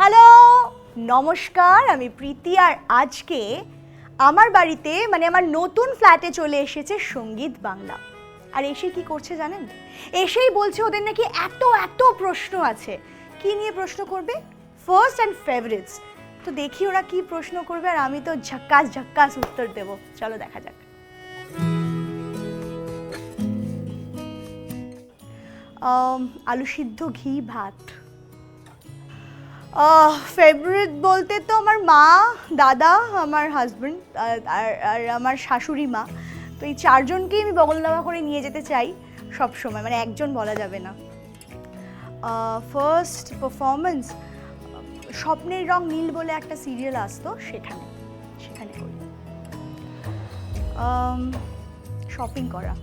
Hello, নমস্কার, আমি প্রীতি আর আজকে আমার বাড়িতে মানে আমার নতুন ফ্ল্যাটে চলে এসেছে সংগীত বাংলা। আর এসে কি করছে জানেন? এসেই বলছে ওদের নাকি এত এত প্রশ্ন আছে। কি নিয়ে প্রশ্ন করবে? ফার্স্ট অ্যান্ড ফেভারিটস তো দেখি ওরা কি প্রশ্ন করবে আর আমি তো ঝাক্কাস ঝাক্কাস উত্তর দেবো। চলো দেখা যাক। আলু সিদ্ধ ঘি, ভাত। ফেভারিট বলতে তো আমার মা, দাদা, আমার হাজব্যান্ড আর আর আমার শাশুড়ি মা। তো এই চারজনকেই আমি বগল করে নিয়ে যেতে চাই সব সময় মানে একজন বলা যাবে না। ফার্স্ট পারফরমেন্স স্বপ্নের রং নীল বলে একটা সিরিয়াল আসতো, সেখানে সেখানে করি। শপিং করা।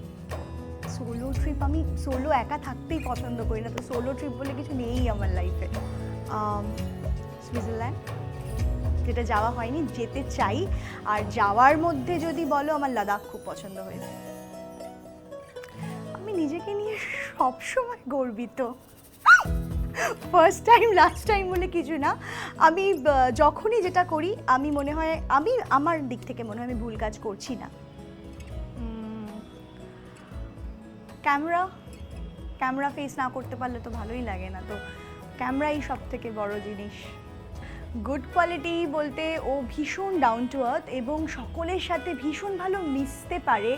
সোলো ট্রিপ আমি সোলো একা থাকতেই পছন্দ করি না, তো সোলো ট্রিপ বলে কিছু নেই আমার লাইফে সুইজারল্যান্ড, যেটা যাওয়া হয়নি, যেতে চাই। আর যাওয়ার মধ্যে যদি বলো, আমার লাদাখ খুব পছন্দ হয়েছে। আমি নিজেকে নিয়ে সবসময় গর্বিত। ফার্স্ট টাইম লাস্ট টাইম বলে কিছু না। আমি যখনই যেটা করি, আমি মনে হয়, আমি আমার দিক থেকে মনে হয় আমি ভুল কাজ করছি না। ক্যামেরা ক্যামেরা ফেস না করতে পারলে তো ভালোই লাগে না। তো ক্যামেরাই সব থেকে বড় জিনিস। গুড কোয়ালিটি বলতে ও ভীষণ ডাউন টু আর্থ এবং সকলের সাথে ভীষণ ভালো মিশতে পারে,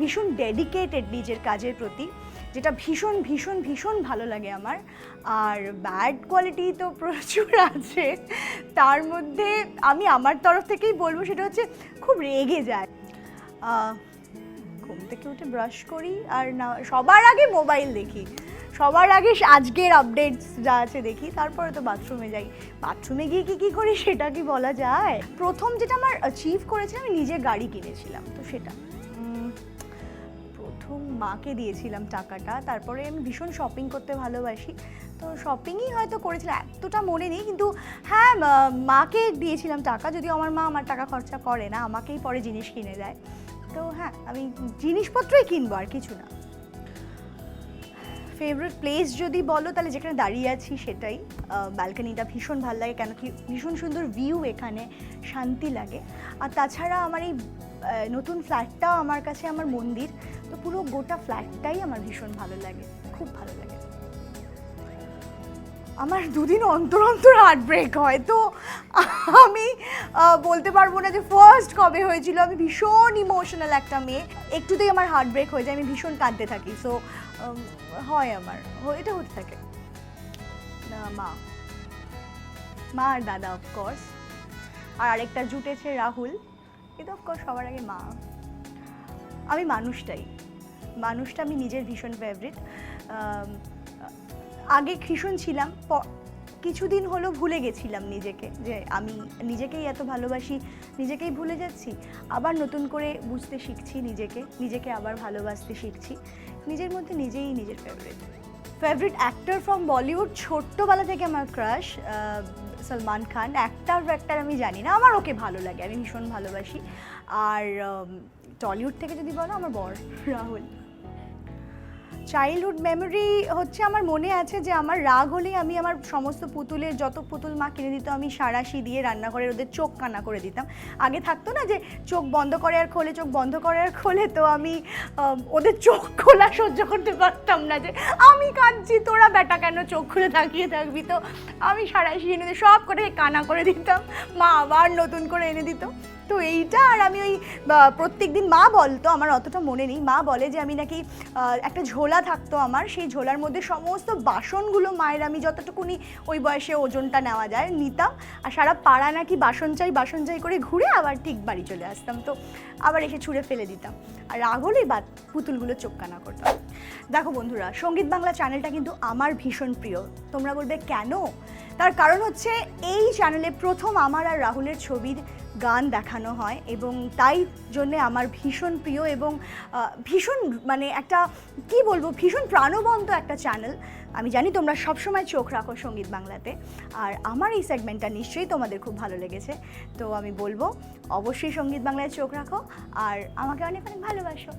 ভীষণ ডেডিকেটেড নিজের কাজের প্রতি, যেটা ভীষণ ভীষণ ভীষণ ভালো লাগে আমার। আর ব্যাড কোয়ালিটি তো প্রচুর আছে। তার মধ্যে আমি আমার তরফ থেকেই বলব সেটা হচ্ছে খুব রেগে যায়। ঘুম থেকে উঠে ব্রাশ করি আর না, সবার আগে মোবাইল দেখি। সবার আগে আজকের আপডেটস যা আছে দেখি, তারপরে তো বাথরুমে যাই। বাথরুমে গিয়ে কি কি করি সেটা কি বলা যায়? প্রথম যেটা আমার অ্যাচিভ করেছিলাম আমি নিজে গাড়ি কিনেছিলাম, তো সেটা। প্রথম মাকে দিয়েছিলাম টাকাটা, তারপরে আমি ভীষণ শপিং করতে ভালোবাসি। তো শপিংই হয়তো করেছিলাম এতটা মনে নেই, কিন্তু হ্যাঁ মাকে দিয়েছিলাম টাকা, যদিও আমার মা আমার টাকা খরচা করে না, আমাকেই পরে জিনিস কিনে দেয়। তো হ্যাঁ আমি জিনিসপত্রই কিনবো, আর কিছু না। ফেভারিট প্লেস যদি বলো, তাহলে যেখানে দাঁড়িয়ে আছি সেটাই। ব্যালকানিটা ভীষণ ভালো লাগে কেন কি ভীষণ সুন্দর ভিউ এখানে, শান্তি লাগে। আর তাছাড়া আমার এই নতুন ফ্ল্যাটটাও আমার কাছে আমার মন্দির, তো পুরো গোটা ফ্ল্যাটটাই আমার ভীষণ ভালো লাগে, খুব ভালো লাগে। আমার দুদিন অন্তর অন্তর হার্ট ব্রেক হয়, তো আমি বলতে পারব না যে ফার্স্ট কবে হয়েছিল। আমি ভীষণ ইমোশনাল একটা মেয়ে, একটুতেই আমার হার্ট ব্রেক হয়ে যায়, আমি ভীষণ কাঁদতে থাকি। সো হয় আমার। এটা হতে থাকে। মা। মা আর দাদা অফকোর্স আর আরেকটা জুটেছে রাহুল। কিন্তু অফকোর্স সবার আগে মা। আমি মানুষটাই। মানুষটা আমি নিজের ভীষণ ফেভারিট আগে ভীষণ ছিলাম কিছুদিন হলো ভুলে গেছিলাম নিজেকে, যে আমি নিজেকেই এত ভালোবাসি, নিজেকেই ভুলে যাচ্ছি, আবার নতুন করে বুঝতে শিখছি নিজেকে নিজেকে আবার ভালোবাসতে শিখছি, নিজের মধ্যে নিজেই নিজের favourite favourite actor from Bollywood ছোট্টবেলা থেকে আমার crush Salman Khan. Actor factor আমি জানি না, আমার ওকে ভালো লাগে, আমি ভীষণ ভালোবাসি। আর টলিউড থেকে যদি বলো, আমার বর, রাহুল। চাইল্ডহুড মেমোরি হচ্ছে আমার মনে আছে যে আমার রাগ হলেই আমি আমার সমস্ত পুতুলের যত পুতুল মা কিনে দিত, আমি সারাশি দিয়ে রান্নাঘরে ওদের চোখ কানা করে দিতাম। আগে থাকতো না যে চোখ বন্ধ করে আর খোলে, চোখ বন্ধ করে আর খোলে, তো আমি ওদের চোখ খোলা সহ্য করতে পারতাম না যে, আমি কাঁদছি, তোরা বেটা কেন চোখ খুলে তাকিয়ে থাকবি? তো আমি সারাশি এনে সব করে কানা করে দিতাম। মা আবার নতুন করে এনে দিত। তো এইটা আর আমি ওই প্রত্যেক দিন মা বলতো আমার অতটা মনে নেই। মা বলে যে আমি নাকি একটা ঝোলা থাকতো আমার, সেই ঝোলার মধ্যে সমস্ত বাসনগুলো মায়ের আমি যতটুকুনি ওই বয়সে ওজনটা নেওয়া যায় নিতাম। আর সারা পাড়া নাকি বাসন চাই বাসন চাই করে ঘুরে আবার ঠিক বাড়ি চলে আসতাম। তো আবার এসে ছুঁড়ে ফেলে দিতাম। আর রাগ হলেই বা পুতুলগুলো চোখ কানা করতাম। দেখো বন্ধুরা, সংগীত বাংলা চ্যানেলটা কিন্তু আমার ভীষণ প্রিয়। তোমরা বলবে কেন? তার কারণ হচ্ছে, এই চ্যানেলে প্রথম আমার আর রাহুলের ছবির গান দেখানো হয় এবং তাই জন্যে আমার ভীষণ প্রিয় এবং ভীষণ মানে একটা, কি বলব, ভীষণ প্রাণবন্ত একটা চ্যানেল আমি জানি তোমরা সবসময় চোখ রাখো সংগীত বাংলাতে, আর আমার এই সেগমেন্টটা নিশ্চয়ই তোমাদের খুব ভালো লেগেছে। তো আমি বলব, অবশ্যই সংগীত বাংলায় চোখ রাখো, আর আমাকে অনেক অনেক ভালোবাসো।